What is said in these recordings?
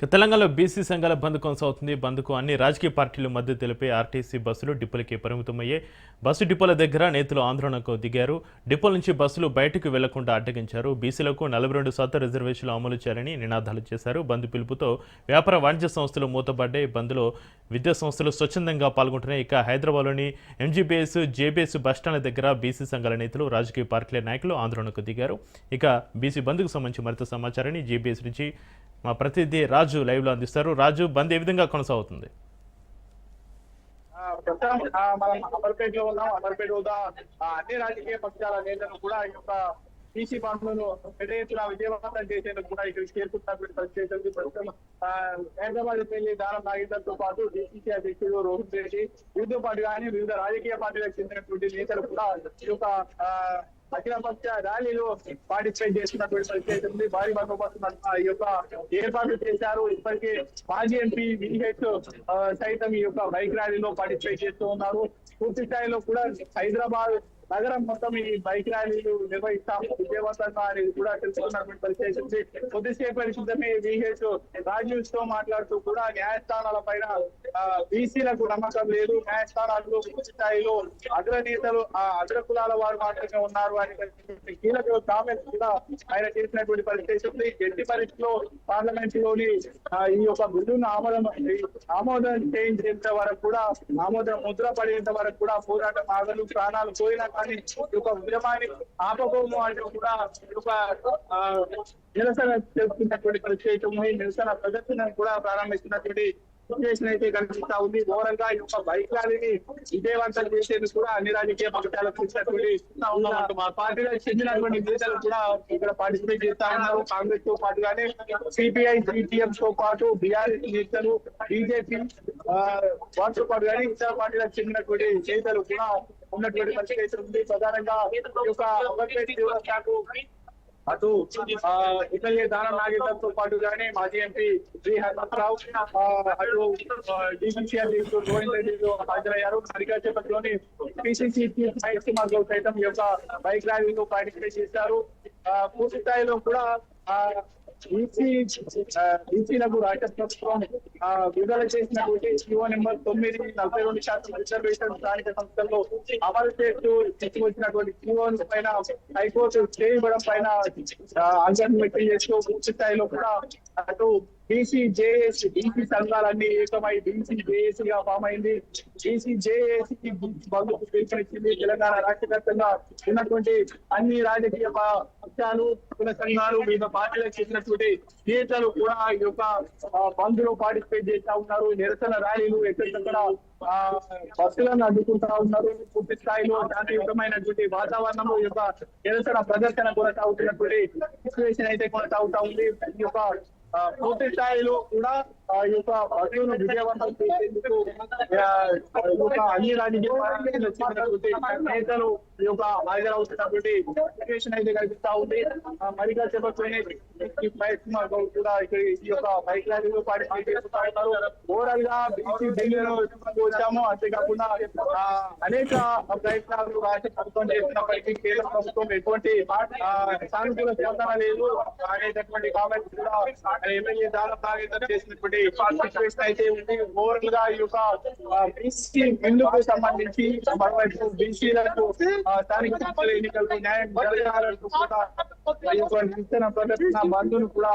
ఇక తెలంగాణలో బీసీ సంఘాల బంద్ కొనసాగుతుంది. బంద్కు అన్ని రాజకీయ పార్టీలు మద్దతు తెలిపే ఆర్టీసీ బస్సులు డిపోలకి పరిమితమయ్యాయి. బస్సు డిపోల దగ్గర నేతలు ఆందోళనకు దిగారు. డిపోల నుంచి బస్సులు బయటకు వెళ్ళకుండా అడ్డగించారు. బీసీలకు నలభై రెండు శాతం రిజర్వేషన్లు అమలు చేయాలని నినాదాలు చేశారు. బంద్ పిలుపుతో వ్యాపార వాణిజ్య సంస్థలు మూతపడ్డాయి. బంద్లో విద్యా సంస్థలు స్వచ్ఛందంగా పాల్గొంటున్నాయి. ఇక హైదరాబాద్లోని ఎంజీబీఎస్ జేబీఎస్ బస్టాండ్ల దగ్గర బీసీ సంఘాల నేతలు రాజకీయ పార్టీల నాయకులు ఆందోళనకు దిగారు. ఇక బీసీ బంద్కు సంబంధించి మరింత సమాచారాన్ని జేబీఎస్ నుంచి మా ప్రతినిధి రాజు లైవ్లో అందిస్తారు. రాజు బంద్ ఏ విధంగా కొనసాగుతుంది? అమర్పేట్ ప్రస్తుతం ఉన్నాం. అమర్పేట్ వద్ద అన్ని రాజకీయ పక్షాల నేతలు కూడా ఈ యొక్క బీసీ బంధువులు ఎడేట్లా విజయవంతం చేసేందుకు కూడా ఇక్కడికి చేరుకుంటున్నటువంటి పరిస్థితి ప్రస్తుతం హైదరాబాద్ ఎమ్మెల్యే దారం నాగేందర్తో పాటు డిసిసి అధ్యక్షుడు రోహిత్ రెడ్డి వివిధ పార్టీ కానీ వివిధ రాజకీయ పార్టీలకు చెందినటువంటి నేతలు కూడా ఈ యొక్క అఖిలపక్ష ర్యాలీలో పార్టిసిపేట్ చేస్తున్నటువంటి పరిస్థితి ఉంది. భారీ బందోబస్తు ఈ యొక్క ఏర్పాట్లు చేశారు. ఇప్పటికే మాజీ ఎంపీ విహెచ్ సైతం ఈ యొక్క బైక్ ర్యాలీలో పార్టిసిపేట్ చేస్తూ ఉన్నారు. పూర్తి స్థాయిలో కూడా హైదరాబాద్ నగరం మొత్తం ఈ బైక్ ర్యాలీలు నిర్వహిస్తాము విజయవంతంగా అనేది కూడా తెలుసుకున్నటువంటి పరిస్థితి ఉంది. కొద్దిసేపటి క్రితమే విహెచ్ రాజీవ్తో మాట్లాడుతూ కూడా న్యాయస్థానాల పైన బీసీలకు నమ్మకం లేదు. న్యాయస్థానాల్లో పూర్తి స్థాయిలో అగ్రనేతలు ఆ అగ్రకులాల వారు మాత్రమే ఉన్నారు అనేటువంటి కీలక కామెంట్స్ కూడా ఆయన చేసినటువంటి పరిస్థితి ఉంది. ఎట్టి పరిస్థితిలో పార్లమెంట్లోని ఈ యొక్క బిల్లును ఆమోదం ఆమోదం చేయించేంత వరకు కూడా ఆమోదం ముద్ర పడేంత వరకు కూడా పోరాటం ఆగలు ప్రాణాలు పోయినాక కానీ ఈ యొక్క ఉద్యమాన్ని ఆపబోము అంటే కూడా ఈ యొక్క నిరసన చేస్తున్నటువంటి పరిస్థితి ఉంది నిరసన ప్రదర్శనను కూడా ప్రారంభిస్తున్నటువంటి సిచ్యువేషన్ అయితే కనిపిస్తా ఉంది. ఓవరాల్గా ఈ యొక్క బైక్ ర్యాలీని విజయవంతం చేసేందుకు కూడా అన్ని రాజకీయ పక్షాలకు ఇచ్చినటువంటి మా పార్టీలకు చెందినటువంటి నేతలు కూడా ఇక్కడ పార్టిసిపేట్ చేస్తా ఉన్నారు. కాంగ్రెస్తో పాటుగానే సిపిఐ సిపిఎం తో పాటు బీఆర్ఎస్ నేతలు బీజేపీ వాటితో పాటు కానీ ఇతర పార్టీలకు చెందినటువంటి నేతలు కూడా ఉన్నటువంటి పరిస్థితి ఉంది. ప్రధానంగా అటు ఆ, ఎమ్మెల్యే దానం నాగేందర్తో పాటు గానీ మాజీ ఎంపీ శ్రీ హనుమంతరావు ఆ, అటు డిసిసిఆర్ గోవింద్ రెడ్డి హాజరయ్యారు. మరికాచేపట్లోని పిసిసి సైన్స్ మహేష్ కుమార్ గౌడ్ సైతం ఈ యొక్క బైక్ ర్యాలీలో పార్టిసిపేట్ చేశారు. పూర్తి స్థాయిలో కూడా ఆ, ఈసీలకు రాష్ట్ర ప్రభుత్వం విడుదల చేసినటువంటి జీవో నెంబర్ తొమ్మిది నలభై రెండు శాతం రిజర్వేషన్ స్థానిక సంస్థల్లో అమలు చేస్తూ తీసుకొచ్చినటువంటి జీవో పైన హైకోర్టు స్టే ఇవ్వడం పైన ఆ, వ్యక్తం చేస్తూ పూర్తి స్థాయిలో కూడా అటు బీసీ జేఏసీ బీసీ సంఘాలన్నీ ఏకమై బీసీ జేఏసీ గా ఫామ్ అయింది. బీసీ జేఏసీ బంధుకు పిలుపునిచ్చింది తెలంగాణ రాష్ట్ర వ్యాప్తంగా. ఉన్నటువంటి అన్ని రాజకీయ పక్షాలు కుల సంఘాలు వివిధ పార్టీలకు చేసినటువంటి నేతలు కూడా ఈ యొక్క ఆ, బంద్లో పార్టిసిపేట్ చేస్తా ఉన్నారు. నిరసన ర్యాలీలు ఎక్కడికక్కడ బస్సులను అడ్డుకుంటా ఉన్నారు. పూర్తి స్థాయిలో శాంతియుతమైనటువంటి వాతావరణము ఈ యొక్క నిరసన ప్రదర్శన కొనసాగుతున్నటువంటి సిచ్యువేషన్ అయితే కొనసాగుతా ఉంది. ఈ యొక్క పూర్తి స్థాయిలో కూడా ఆ యొక్క బస్సులను విజయవంతం చేసేందుకు అన్ని రాజకీయ నేతలు ఈ యొక్క హాజరవుతున్నటువంటి సిచ్యువేషన్ అయితే కనిపిస్తా ఉంది. ఈ కూడా ఇక్కడ ఈ యొక్క బైక్ ర్యాలీలో పార్టిసిపేట్ చేస్తూ ఉన్నారు. ఓవరాల్గా బీసీ వచ్చాము అంతేకాకుండా అనేక ప్రయత్నాలు రాష్ట్ర ప్రభుత్వం చేస్తున్నప్పటికీ కేంద్ర ప్రభుత్వం ఎటువంటి సానుకూల స్పందన లేదు. అనేటటువంటి కామెంట్స్ కూడా ఎమ్మెల్యే దాదాపు చేసినటువంటి చేసినటువంటి సిచ్యువేషన్ అయితే ఉంది ఓవరాల్గా ఈ యొక్క బీసీ బిల్లుకు సంబంధించి మరోవైపు బీసీలకు స్థానిక సంస్థల ఎన్నికలకు న్యాయం జరగాలంటూ కూడా ఈ యొక్క నిరసన ప్రదర్శన బంధును కూడా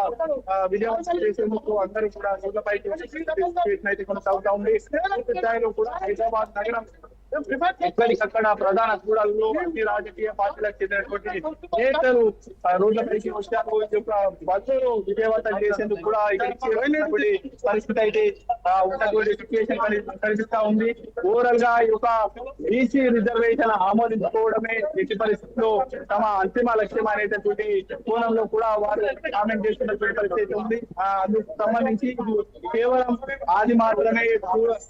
ఆ, విజయవంతం చేసేందుకు అందరూ కూడా రోడ్లపైకి వచ్చి సిచ్యువేషన్ అయితే కొనసాగుతా ఉంది. పూర్తి స్థాయిలో కూడా హైదరాబాద్ నగరం ఎక్కడికక్కడ ప్రధాన కూడల్లో అన్ని రాజకీయ పార్టీలకు చెందినటువంటి నేతలు ఆ, రోడ్లపైకి వచ్చారు ఈ విజయవంతం చేసేందుకు కూడా ఇక్కడికి పరిస్థితి అయితే ఉన్నటువంటి సిచ్యువేషన్ కనిపిస్తా ఉంది. ఓవరాల్గా ఈ యొక్క బీసీ రిజర్వేషన్ ఆమోదించుకోవడమే ఎట్టి పరిస్థితుల్లో తమ అంతిమ లక్ష్యం అనేటటువంటి కోణంలో కూడా వారు కామెంట్ చేస్తున్నటువంటి పరిస్థితి ఉంది. అందుకు సంబంధించి కేవలం అది మాత్రమే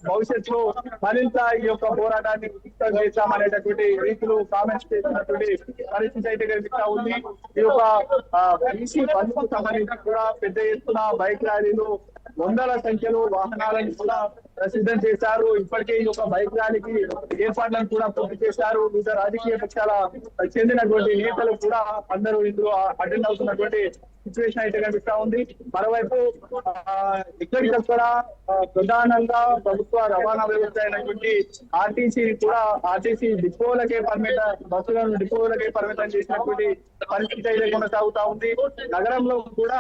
భవిష్యత్తులో మరింత ఈ యొక్క పోరాటాన్ని ఉధృతం చేస్తామనేటటువంటి రీతిలో కామెంట్స్ చేసినటువంటి పరిస్థితి అయితే కనిపిస్తా ఉంది. ఈ యొక్క బీసీ బంధుకు సంబంధించి కూడా పెద్ద ఎత్తున బైక్ ర్యాలీలు వందల సంఖ్యలో వాహనాలను కూడా ప్రసిద్ధం చేశారు. ఇప్పటికే ఈ యొక్క బైక్ ర్యాలీకి ఏర్పాట్లను కూడా పూర్తి చేశారు. వివిధ రాజకీయ పక్షాల చెందినటువంటి నేతలు కూడా అందరూ ఇందులో అటెండ్ అవుతున్నటువంటి సిచ్యువేషన్ అయితే కనిపిస్తా ఉంది. మరోవైపు ఆ, కూడా ప్రధానంగా ప్రభుత్వ రవాణా వ్యవస్థ అయినటువంటి ఆర్టీసీ కూడా ఆర్టీసీ డిపోలకే పరిమిత బస్సులను డిపోలకే పరిమితం చేసినటువంటి పరిస్థితి అయితే కొనసాగుతా ఉంది. నగరంలో కూడా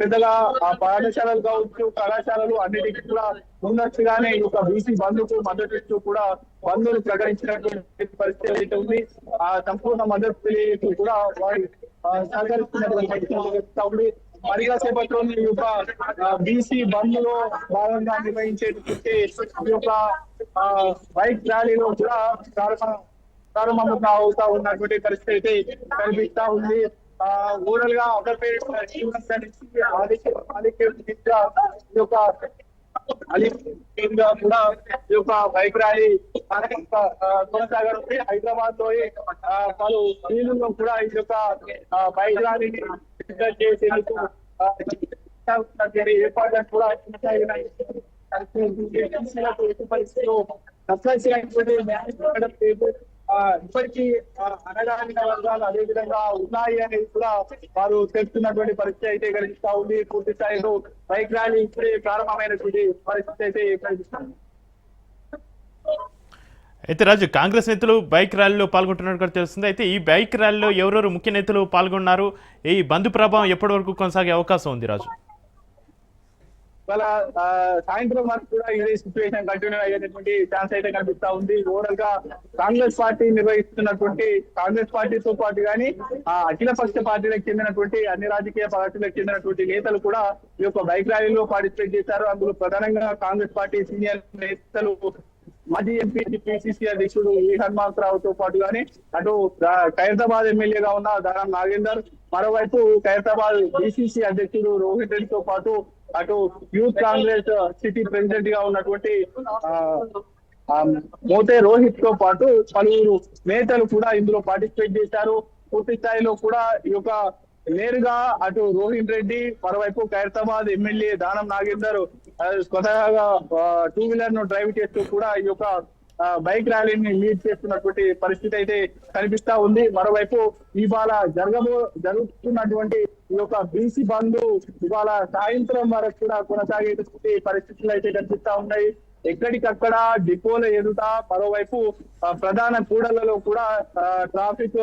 పెద్దగా ఆ, పాఠశాలలు కావచ్చు కళాశాలలు అన్నిటికీ కూడా ముందస్తుగానే ఈ యొక్క బీసీ బంధుకు మద్దతు ఇస్తూ కూడా బంధువులు ప్రకటించినటువంటి పరిస్థితి అయితే ఉంది. ఆ సంపూర్ణ మద్దతు కూడా వారి ఆ, సహకరిస్తున్నటువంటి ఉంది మరిగా సేపట్లో ఈ యొక్క బీసీ బంద్లో భాగంగా నిర్వహించేటువంటి ఈ యొక్క బైక్ ర్యాలీలో కూడా ప్రారంభం అవుతా ఉన్నటువంటి పరిస్థితి అయితే కనిపిస్తా ఉంది. ఆ ఓవరాల్గా అమర్పేట ఆదిత్య ఈ యొక్క అలీగా కూడా ఈ యొక్క బైక్ ర్యాలీ కొనసాగనుంది హైదరాబాద్లో పలు స్త్రీలలో కూడా ఈ యొక్క ఆ, బైక్ ర్యాలీని సిద్ధం చేసేందుకు ఏర్పాట్లు ఉన్నటువంటి ఏర్పాట్లను కూడా కొనసాగినాయి ఎట్టి ఇప్పటికీ అనగానిక వర్గాలు అదే విధంగా ఉన్నాయి అనేది కూడా వారు తెలుస్తున్నటువంటి పరిస్థితి అయితే కనిపిస్తా ఉంది. పూర్తి స్థాయిలో బైక్ ర్యాలీ ఇప్పుడే ప్రారంభమైనటువంటి పరిస్థితి అయితే కనిపిస్తుంది. అయితే రాజు కాంగ్రెస్ నేతలు బైక్ ర్యాలీలో పాల్గొంటున్నట్టు కూడా తెలుస్తుంది. అయితే ఈ బైక్ ర్యాలీలో ఎవరెవరు ముఖ్య నేతలు పాల్గొన్నారు? ఈ బంద్ ప్రభావం ఎప్పటి వరకు కొనసాగే అవకాశం ఉంది రాజు? సాయంత్రం వరకు కూడా ఇదే సిచ్యువేషన్ కంటిన్యూ అయ్యేటటువంటి ఛాన్స్ అయితే కనిపిస్తా ఉంది. ఓవరాల్గా కాంగ్రెస్ పార్టీ నిర్వహిస్తున్నటువంటి కాంగ్రెస్ పార్టీతో పాటు కానీ ఆ అఖిల పక్ష పార్టీలకు చెందినటువంటి అన్ని రాజకీయ పార్టీలకు చెందినటువంటి నేతలు కూడా ఈ యొక్క బైక్ ర్యాలీలో పార్టిసిపేట్ చేశారు. అందులో ప్రధానంగా కాంగ్రెస్ పార్టీ సీనియర్ నేతలు మాజీ ఎంపీ పిసిసి అధ్యక్షుడు ఈ హనుమంతరావుతో పాటు కానీ అటు ఖైరతాబాద్ ఎమ్మెల్యేగా ఉన్న దానం నాగేందర్ మరోవైపు ఖైరతాబాద్ బీసీసీ అధ్యక్షుడు రోహిత్ రెడ్డితో పాటు అటు యూత్ కాంగ్రెస్ సిటీ ప్రెసిడెంట్గా ఉన్నటువంటి మోతే రోహిత్తో పాటు పలువురు నేతలు కూడా ఇందులో పార్టిసిపేట్ చేశారు. పూర్తి స్థాయిలో కూడా ఈ యొక్క నేరుగా అటు రోహిత్ రెడ్డి మరోవైపు ఖైరతాబాద్ ఎమ్మెల్యే దానం నాగేందర్ ఆ, స్వతహాగా టూ వీలర్ను డ్రైవ్ చేస్తూ కూడా ఈ యొక్క బైక్ ర్యాలీని లీడ్ చేస్తున్నటువంటి పరిస్థితి అయితే కనిపిస్తా ఉంది. మరోవైపు ఇవాళ జరగబో జరుగుతున్నటువంటి ఈ యొక్క బీసీ బంద్ ఇవాళ సాయంత్రం వరకు కూడా కొనసాగేటువంటి పరిస్థితులు అయితే కనిపిస్తా ఉన్నాయి. ఎక్కడికక్కడ డిపోల ఎదుట మరోవైపు ప్రధాన కూడలలో కూడా ట్రాఫిక్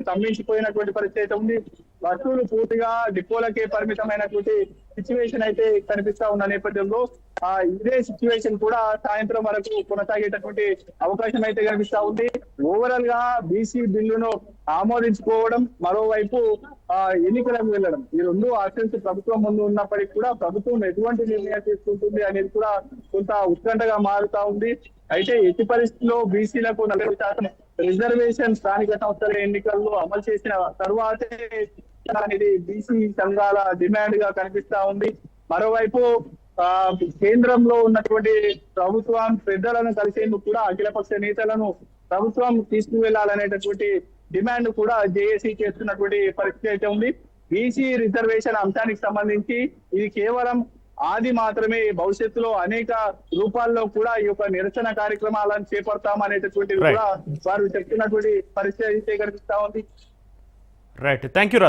స్తంభించిపోయినటువంటి పరిస్థితి అయితే ఉంది. వస్తువులు పూర్తిగా డిపోలకే పరిమితమైనటువంటి సిచ్యువేషన్ అయితే కనిపిస్తా ఉన్న నేపథ్యంలో ఆ ఇదే సిచ్యువేషన్ కూడా సాయంత్రం వరకు కొనసాగేటటువంటి అవకాశం అయితే కనిపిస్తా ఉంది. ఓవరాల్గా బీసీ బిల్లును ఆమోదించుకోవడం మరోవైపు ఆ ఎన్నికలకు వెళ్ళడం. ఈ రెండు ఆప్షన్స్ ప్రభుత్వం ముందు ఉన్నప్పటికీ కూడా ప్రభుత్వం ఎటువంటి నిర్ణయం తీసుకుంటుంది అనేది కూడా కొంత ఉత్కంఠగా మారుతా ఉంది. అయితే ఎట్టి పరిస్థితుల్లో బీసీలకు నలభై శాతం రిజర్వేషన్ స్థానిక సంస్థల ఎన్నికల్లో అమలు చేసిన తర్వాతే అనేది బీసీ సంఘాల డిమాండ్గా కనిపిస్తా ఉంది. మరోవైపు కేంద్రంలో ఉన్నటువంటి ప్రభుత్వం పెద్దలను కలిసేందుకు కూడా అఖిలపక్ష నేతలను ప్రభుత్వం తీసుకువెళ్ళాలనేటటువంటి డిమాండ్ కూడా జేఏసీ చేస్తున్నటువంటి పరిస్థితి అయితే ఉంది. బీసీ రిజర్వేషన్ అంశానికి సంబంధించి ఇది కేవలం ఆది మాత్రమే భవిష్యత్తులో అనేక రూపాల్లో కూడా ఈ యొక్క నిరసన కార్యక్రమాలను చేపడతాం అనేటటువంటిది Right. కూడా వారు చెప్తున్నటువంటి పరిస్థితి అయితే కనిపిస్తా ఉంది. Right thank you